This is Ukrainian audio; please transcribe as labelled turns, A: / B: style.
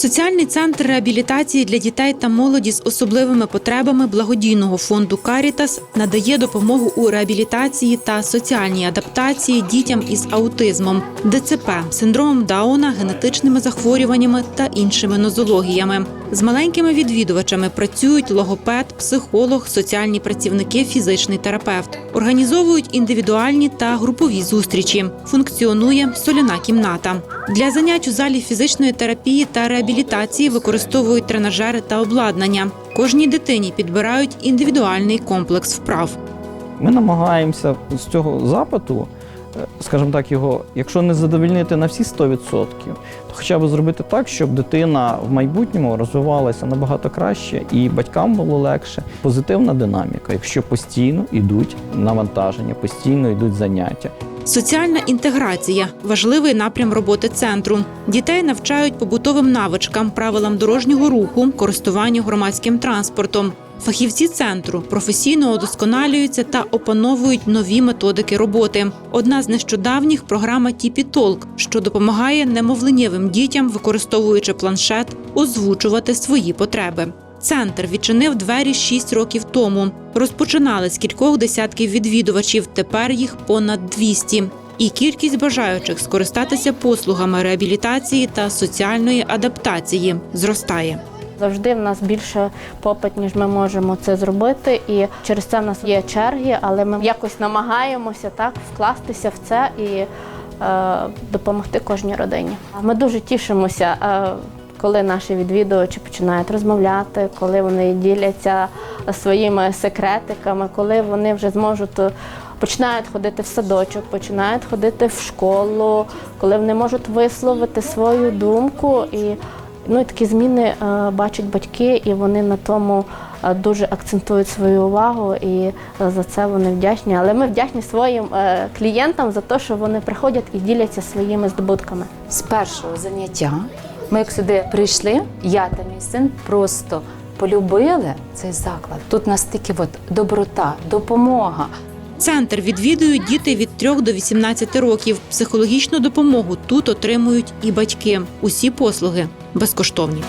A: Соціальний центр реабілітації для дітей та молоді з особливими потребами благодійного фонду Карітас надає допомогу у реабілітації та соціальній адаптації дітям із аутизмом, ДЦП, синдромом Дауна, генетичними захворюваннями та іншими нозологіями. З маленькими відвідувачами працюють логопед, психолог, соціальні працівники, фізичний терапевт. Організовують індивідуальні та групові зустрічі. Функціонує соляна кімната. Для занять у залі фізичної терапії та реабілітації використовують тренажери та обладнання. Кожній дитині підбирають індивідуальний комплекс вправ.
B: Ми намагаємося з цього запиту, скажімо так, його, якщо не задовольнити на всі 100%, то хоча б зробити так, щоб дитина в майбутньому розвивалася набагато краще і батькам було легше. Позитивна динаміка, якщо постійно йдуть навантаження, постійно йдуть заняття.
A: Соціальна інтеграція важливий напрям роботи центру. Дітей навчають побутовим навичкам, правилам дорожнього руху, користуванню громадським транспортом. Фахівці центру професійно удосконалюються та опановують нові методики роботи. Одна з нещодавніх програма Тіпі Толк, що допомагає немовленєвим дітям, використовуючи планшет, озвучувати свої потреби. Центр відчинив двері 6 років тому. Розпочинали з кількох десятків відвідувачів. Тепер їх понад 200. І кількість бажаючих скористатися послугами реабілітації та соціальної адаптації зростає.
C: Завжди в нас більше попит, ніж ми можемо це зробити. І через це в нас є черги, але ми якось намагаємося так вкластися в це і е, допомогти кожній родині. Ми дуже тішимося, е, коли наші відвідувачі починають розмовляти, коли вони діляться своїми секретиками, коли вони вже зможуть. е, Починають ходити в садочок, починають ходити в школу, коли вони можуть висловити свою думку і Ну і такі зміни е, бачать батьки, і вони на тому е, дуже акцентують свою увагу, і е, за це вони вдячні. Але ми вдячні своїм клієнтам за те, що вони приходять і діляться своїми здобутками.
D: з першого заняття. Ми як сюди прийшли, я та мій син просто полюбили цей заклад. Тут настільки от доброта, допомога.
A: Центр відвідують діти від 3 до 18 років. Психологічну допомогу тут отримують і батьки. Усі послуги безкоштовні.